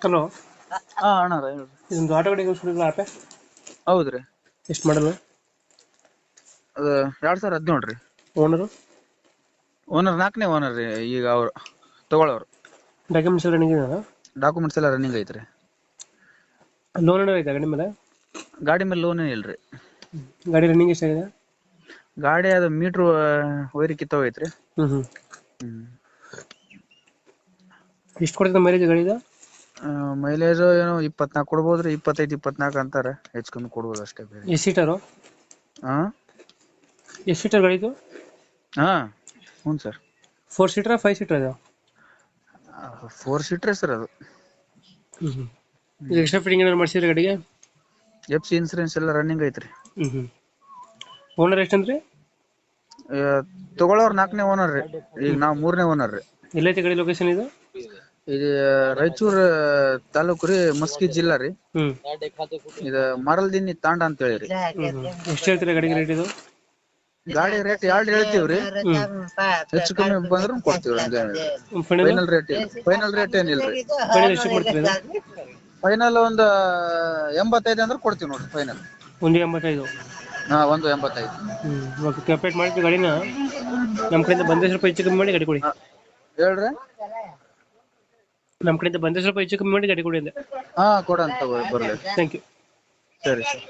Hello. ಹಾ ಅಣ್ಣ ಹೇಳ್ರಿ ಇದೊಂದು ಆಟೋ ಗಾಡಿ ಆಪೆ? ಹೌದ್ರಿ ಎಷ್ಟು ಮಾಡಲು? ಅದ ಎರಡ್ ಸಾವಿರ ಹದಿನೇಳು ರೀ. ಓನರು ಓನರ್ ನಾಲ್ಕನೇ ಓನರ್ ರೀ ಈಗ ಅವ್ರು ತಗೊಳ್ಳೋರು. ಡಾಕ್ಯುಮೆಂಟ್ಸ್ ಎಲ್ಲ ರನ್ನಿಂಗ್ ಇದೆಯಾ? ಡಾಕ್ಯುಮೆಂಟ್ಸ್ ಎಲ್ಲ ರನ್ನಿಂಗ್ ಐತ್ರಿ. ಲೋನ್ ಏನೋ ಐತೆ ಗಾಡಿ ಮೇಲೆ? ಗಾಡಿ ಮೇಲೆ ಲೋನ್ ರೀ ಗಾಡಿ ರನ್ನಿಂಗ್ ಎಷ್ಟಾಗಿದೆ? ಗಾಡಿ ಅದು ಮೀಟ್ರ್ ವೈರಿ ಕಿತ್ತೋಗೈತ್ರಿ. ಹ್ಞೂ ಹ್ಞೂ ಹ್ಮ್. ಎಷ್ಟು ಕೊಡ್ತದೆ ಮೈಲೇಜ್ ಗಾಡಿದ ಮೈಲೇಜ್ ಏನೋ ಇಪ್ಪತ್ನಾಲ್ಕು ಕೊಡ್ಬೋದ್ರಿ ಇಪ್ಪತ್ತೈದು ಇಪ್ಪತ್ನಾಲ್ಕು ಅಂತಾರೆ. ಹೆಚ್ಚು ಕಮ್ಮಿ ಕೊಡ್ಬೋದು ಅಷ್ಟೇ ಬೇರೆ. ಎಷ್ಟು ಸೀಟರು ಹಾ ಎಷ್ಟು ಸೀಟರ್ ಗಾಡಿದು ಹಾ ಹ್ಞೂ sir. Four seater five seater ಅದು ಫೋರ್ ಸೀಟರ್ ಸರ್ ಅದು. ಹ್ಞೂ ಇದು ಎಕ್ಸ್ಟ್ರಾ ಫಿಟ್ಟಿಂಗ್ ಏನಾರು ಮಾಡಿಸಿದ್ರೆ ಗಾಡಿಗೆ? ಎಫ್ ಸಿ ಇನ್ಸೂರೆನ್ಸ್ ಎಲ್ಲ ರನ್ನಿಂಗ್ ಐತ್ರಿ. ಹ್ಞೂ ಹ್ಞೂ ಓನರ್ ಎಷ್ಟಂದ್ರಿ ತಗೊಳ್ಳೋರು ನಾಲ್ಕನೇ ಓನರ್ ರೀ. ಈಗ ನಾವು ಮೂರನೇ ಓನರ್ ರೀ. ಎಲ್ಲೈತೆ ಗಾಡಿ ಲೊಕೇಶನ್ ಇದು? ಇದು ರಾಯಚೂರ್ ತಾಲೂಕು ರೀ ಮಸ್ಕಿ ಜಿಲ್ಲಾ ರೀ. ಇದ ಇದು ಮರಲ್ದಿನ್ನಿ ತಾಂಡ ಅಂತ ಹೇಳಿ ರೀ ಎಷ್ಟು ಹೇಳ್ತೀರಾ ಗಾಡಿಗೆ ರೇಟ್ ಇದು? ಗಾಡಿ ರೇಟ್ ಎರಡು ಹೇಳ್ತೀವಿ ರೀ ಹೆಚ್ಚು ಕಮ್ಮಿ ಬಂದ್ರು ಕೊಡ್ತೀವಿ ಫೈನಲ್ ರೇಟ್ ಫೈನಲ್ ರೇಟ್ ಏನಿಲ್ರಿ ಫೈನಲ್ ಎಷ್ಟು ಫೈನಲ್ ಒಂದ್ ಎಂಬತ್ತೈದು ಅಂದ್ರೆ ಕೊಡ್ತೀವಿ ನೋಡ್ರಿ ಫೈನಲ್ ಒಂದು ಎಂಬತ್ತೈದು? ಹಾ ಒಂದು ಎಂಬತ್ತೈದು. ಓಕೆ. ಕಂಪ್ಲೀಟ್ ಮಾಡ್ತೀವಿ ಗಾಡಿನ. ನಮ್ಮ ಕಡೆಯಿಂದ ಬಂದರೆ ರೂಪಾಯಿ ಹೆಚ್ಚು ಕಮ್ಮಿ ಮಾಡಿ ಗಾಡಿ ಕೊಡಿ. ಹೇಳ್ರಿ. ನಮ್ಮ ಕಡೆಯಿಂದ ಬಂದರೆ ಸ್ವಲ್ಪ ಹೆಚ್ಚು ಕಮ್ಮಿ ಮಾಡಿ ಗಾಡಿ ಕೊಡಿ ಅಂದೆ ಹಾ ಕೊಡಂತ ಬರ್ಲಿ. ಥ್ಯಾಂಕ್ ಯು ಸರಿ ಸರಿ.